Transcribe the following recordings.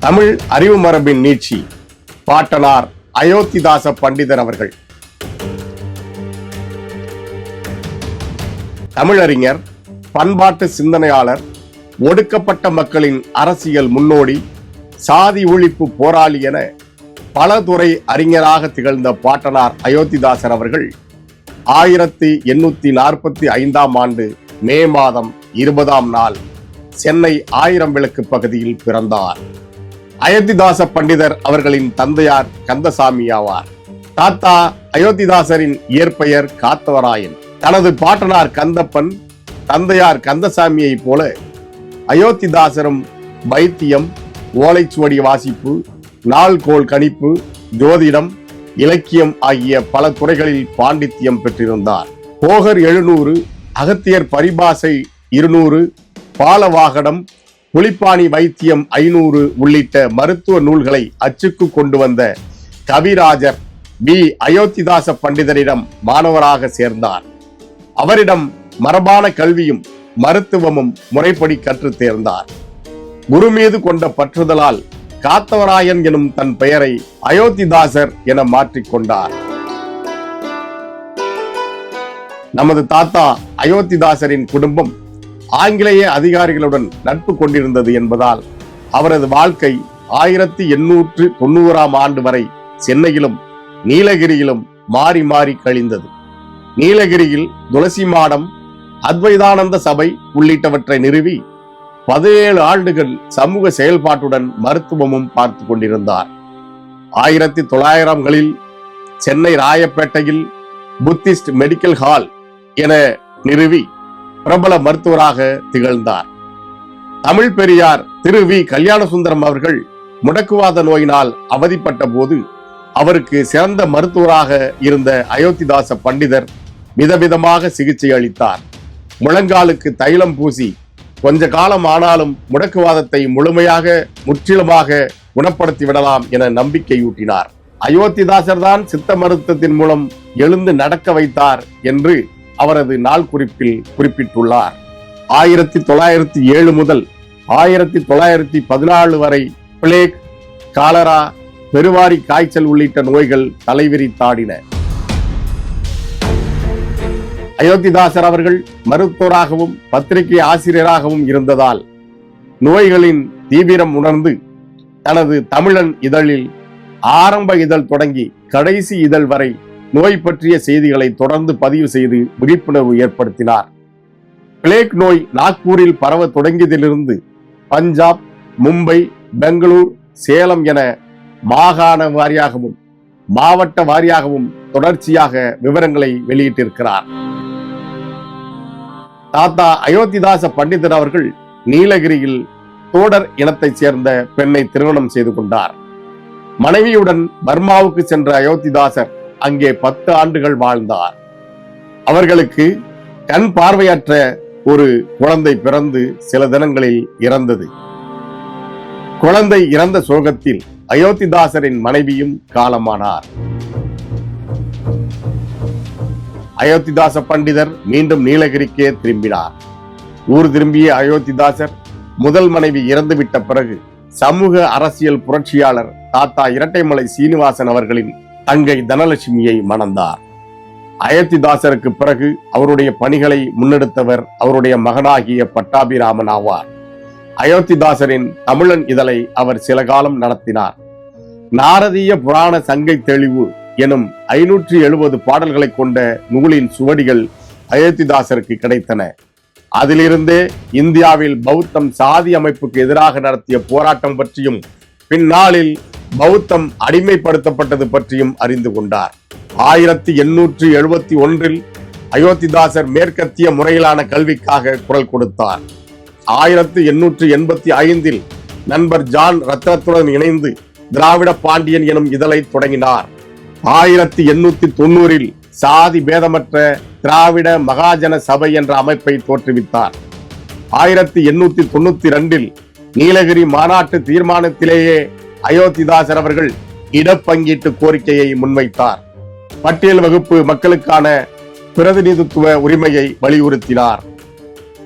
தமிழ் அறிவு மரபின் நீட்சி பாட்டனார் அயோத்திதாச பண்டிதர் அவர்கள். தமிழறிஞர் பண்பாட்டு சிந்தனையாளர் ஒடுக்கப்பட்ட மக்களின் அரசியல் முன்னோடி சாதி ஒழிப்பு போராளி என பல துறை அறிஞராக திகழ்ந்த பாட்டனார் அயோத்திதாசர் அவர்கள் ஆயிரத்தி எண்ணூத்தி நாற்பத்தி ஐந்தாம் ஆண்டு மே மாதம் இருபதாம் நாள் சென்னை ஆயிரம் விளக்கு பகுதியில் பிறந்தார். அயோத்திதாச பண்டிதர் அவர்களின் தந்தையார் கந்தசாமி ஆவார். தாத்தா அயோத்திதாசரின் இயற்பெயர் காத்தவராயன். தனது பாட்டனார் கந்தப்பன் தந்தையார் கந்தசாமியை போல அயோத்திதாசரும் வைத்தியம் ஓலைச்சுவடி வாசிப்பு நாள்கோள் கணிப்பு ஜோதிடம் இலக்கியம் ஆகிய பல துறைகளில் பாண்டித்தியம் பெற்றிருந்தார். போகர் எழுநூறு அகத்தியர் பரிபாசை இருநூறு பாலவாகடம் புலிப்பாணி வைத்தியம் ஐநூறு உள்ளிட்ட மருத்துவ நூல்களை அச்சுக்கு கொண்டு வந்த கவிராஜர் பி அயோத்திதாச பண்டிதரிடம் மாணவராக சேர்ந்தார். அவரிடம் மரபான கல்வியும் மருத்துவமும் முறைப்படி கற்று தேர்ந்தார். குரு மீது கொண்ட பற்றுதலால் காத்தவராயன் எனும் தன் பெயரை அயோத்திதாசர் என மாற்றிக்கொண்டார் நமது தாத்தா அயோத்திதாசரின் குடும்பம் ஆங்கிலேய அதிகாரிகளுடன் நட்பு கொண்டிருந்தது என்பதால் அவரது வாழ்க்கை ஆயிரத்தி எண்ணூற்று தொண்ணூறாம் ஆண்டு வரை சென்னையிலும் நீலகிரியிலும் மாறி மாறி கழிந்தது. நீலகிரியில் துளசி மாடம் அத்வைதானந்த சபை உள்ளிட்டவற்றை நிறுவி பதினேழு ஆண்டுகள் சமூக செயல்பாட்டுடன் மருத்துவமும் பார்த்து கொண்டிருந்தார். ஆயிரத்தி தொள்ளாயிரங்களில் சென்னை ராயப்பேட்டையில் புத்திஸ்ட் மெடிக்கல் ஹால் என நிறுவி பிரபல மருத்துவராக திகழ்ந்தார். தமிழ் பெரியார் திரு வி. கல்யாணசுந்தரம் அவர்கள் முடக்குவாத நோயினால் அவதிப்பட்ட போது அவருக்கு சிறந்த மருத்துவராக இருந்த அயோத்திதாச பண்டிதர் விதவிதமாக சிகிச்சை அளித்தார். முழங்காலுக்கு தைலம் பூசி கொஞ்ச காலம் ஆனாலும் முடக்குவாதத்தை முழுமையாக முற்றிலுமாக குணப்படுத்தி விடலாம் என நம்பிக்கையூட்டினார். அயோத்திதாசர் தான் சித்த மருத்துவத்தின் மூலம் எழுந்து நடக்க வைத்தார் என்று அவரது நாள் குறிப்பில் குறிப்பிட்டுள்ளார். ஆயிரத்தி தொள்ளாயிரத்தி ஏழு முதல் ஆயிரத்தி தொள்ளாயிரத்தி பதினாலு வரை பிளேக் காலரா பெருவாரி காய்ச்சல் உள்ளிட்ட நோய்கள் தலைவிரித்தாடின அயோத்திதாசர் அவர்கள் மருத்துவராகவும் பத்திரிகை ஆசிரியராகவும் இருந்ததால் நோய்களின் தீவிரம் உணர்ந்து தனது தமிழன் இதழில் ஆரம்ப இதழ் தொடங்கி கடைசி இதழ் வரை நோய் பற்றிய செய்திகளை தொடர்ந்து பதிவு செய்து விழிப்புணர்வு ஏற்படுத்தினார். பிளேக் நோய் நாக்பூரில் பரவ தொடங்கியதிலிருந்து பஞ்சாப் மும்பை பெங்களூர் சேலம் என மாகாண வாரியாகவும் மாவட்ட வாரியாகவும் தொடர்ச்சியாக விவரங்களை வெளியிட்டிருக்கிறார். தாத்தா அயோத்திதாச பண்டிதர் அவர்கள் நீலகிரியில் தோடர் இனத்தைச் சேர்ந்த பெண்ணை திருமணம் செய்து கொண்டார். மனைவியுடன் பர்மாவுக்கு சென்ற அயோத்திதாசர் அங்கே பத்து ஆண்டுகள் வாழ்ந்தார். அவர்களுக்கு கண் பார்வையற்ற ஒரு குழந்தை பிறந்து சில தினங்களில் இறந்தது. குழந்தை இறந்த சோகத்தில் அயோத்திதாசரின் மனைவியும் காலமானார். அயோத்திதாச பண்டிதர் மீண்டும் நீலகிரிக்கே திரும்பினார். ஊர் திரும்பிய அயோத்திதாசர் முதல் மனைவி இறந்துவிட்ட பிறகு சமூக அரசியல் புரட்சியாளர் தாத்தா இரட்டைமலை சீனிவாசன் அவர்களின் தங்கை தனலட்சுமியை மணந்தார். அயோத்திதாசருக்கு பிறகு அவருடைய பணிகளை முன்னெடுத்தவர் அவருடைய மகனாகிய பட்டாபிராமன் ஆவார். அயோத்திதாசரின் தமிழன் இதழை அவர் சில காலம் நடத்தினார். நாரதீய புராண சங்கை தெளிவு எனும் ஐநூற்றி எழுபது பாடல்களை கொண்ட நூலின் சுவடிகள் அயோத்திதாசருக்கு கிடைத்தன. அதிலிருந்தே இந்தியாவில் பௌத்தம் சாதி அமைப்புக்கு எதிராக நடத்திய போராட்டம் பற்றியும் பின்னாளில் பௌத்தம் அடிமைப்படுத்தப்பட்டது பற்றியும் அறிந்து கொண்டார். ஆயிரத்தி எண்ணூற்றி எழுபத்தி ஒன்றில் அயோத்திதாசர் மேற்கத்திய முறையிலான கல்விக்காக குரல் கொடுத்தார். ஆயிரத்தி எண்ணூற்றி எண்பத்தி ஐந்தில் நண்பர் ஜான் ரத்னத்துடன் இணைந்து திராவிட பாண்டியன் எனும் இதழை தொடங்கினார். ஆயிரத்தி எண்ணூத்தி தொண்ணூறில் சாதி பேதமற்ற திராவிட மகாஜன சபை என்ற அமைப்பை தோற்றுவித்தார். ஆயிரத்தி எண்ணூத்தி தொண்ணூத்தி ரெண்டில் நீலகிரி மாநாட்டு தீர்மானத்திலேயே அயோத்திதாசர் அவர்கள் இடப்பங்கீட்டு கோரிக்கையை முன்வைத்தார். பட்டியல் வகுப்பு மக்களுக்கான பிரதிநிதித்துவ உரிமையை வலியுறுத்தினார்.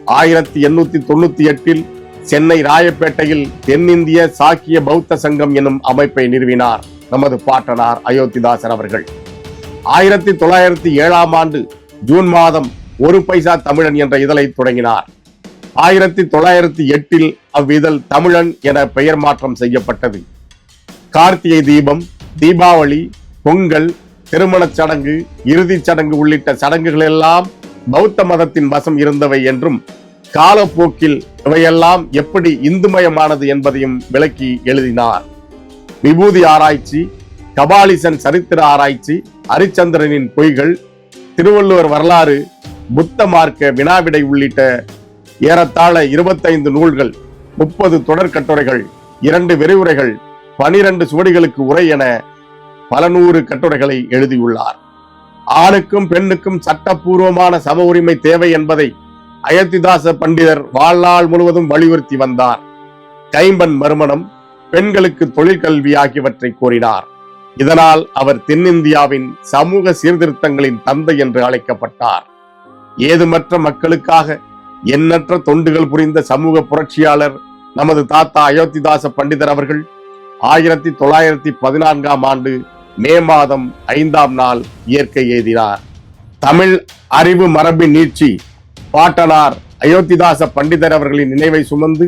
ஆயிரத்தி எண்ணூத்தி தொண்ணூத்தி எட்டில் சென்னை ராயப்பேட்டையில் தென்னிந்திய சாக்கிய பௌத்த சங்கம் எனும் அமைப்பை நிறுவினார் நமது பாட்டனார் அயோத்திதாசர் அவர்கள். ஆயிரத்தி தொள்ளாயிரத்தி ஏழாம் ஆண்டு ஜூன் மாதம் ஒரு பைசா தமிழன் என்ற இதழை தொடங்கினார். ஆயிரத்தி தொள்ளாயிரத்தி எட்டில் அவ்விதழ் தமிழன் என பெயர் மாற்றம் செய்யப்பட்டது. கார்த்திகை தீபம் தீபாவளி பொங்கல் திருமணச் சடங்கு இறுதிச் சடங்கு உள்ளிட்ட சடங்குகள் எல்லாம் பௌத்த மதத்தின் வசம் இருந்தவை என்றும் காலப்போக்கில் இவையெல்லாம் எப்படி இந்துமயமானது என்பதையும் விளக்கி எழுதினார். விபூதி ஆராய்ச்சி கபாலிசன் சரித்திர ஆராய்ச்சி ஹரிச்சந்திரனின் பொய்கள் திருவள்ளுவர் வரலாறு புத்த மார்க்க வினாவிடை உள்ளிட்ட ஏறத்தாழ இருபத்தைந்து நூல்கள் முப்பது தொடர் கட்டுரைகள் இரண்டு விரிவுரைகள் பனிரெண்டு சுவடிகளுக்கு உரை என பல நூறு கட்டுரைகளை எழுதியுள்ளார். ஆணுக்கும் பெண்ணுக்கும் சட்டப்பூர்வமான சம உரிமை தேவை என்பதை அயோத்திதாச பண்டிதர் வாழ்நாள் முழுவதும் வலியுறுத்தி வந்தார். கைம்பன் மறுமணம் பெண்களுக்கு தொழிற்கல்வி ஆகியவற்றை கோரினார் இதனால் அவர் தென்னிந்தியாவின் சமூக சீர்திருத்தங்களின் தந்தை என்று அழைக்கப்பட்டார். ஏதுமற்ற மக்களுக்காக எண்ணற்ற தொண்டுகள் புரிந்த சமூக புரட்சியாளர் நமது தாத்தா அயோத்திதாச பண்டிதர் அவர்கள் ஆயிரத்தி தொள்ளாயிரத்தி பதினான்காம் ஆண்டு மே மாதம் ஐந்தாம் நாள் இயற்கை எழுதினார். தமிழ் அறிவு மரபின் நீட்சி பாட்டனார் அயோத்திதாச பண்டிதர் அவர்களின் நினைவை சுமந்து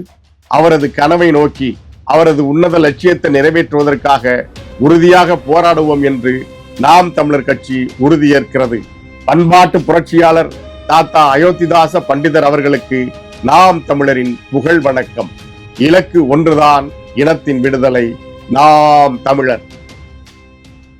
அவரது கனவை நோக்கி அவரது உன்னத லட்சியத்தை நிறைவேற்றுவதற்காக உறுதியாக போராடுவோம் என்று நாம் தமிழர் கட்சி உறுதியேற்கிறது பண்பாட்டு புரட்சியாளர் தாத்தா அயோத்திதாச பண்டிதர் அவர்களுக்கு நாம் தமிழரின் புகழ் வணக்கம். இலக்கு ஒன்றுதான் இனத்தின் விடுதலை. நாம் தமிழர்.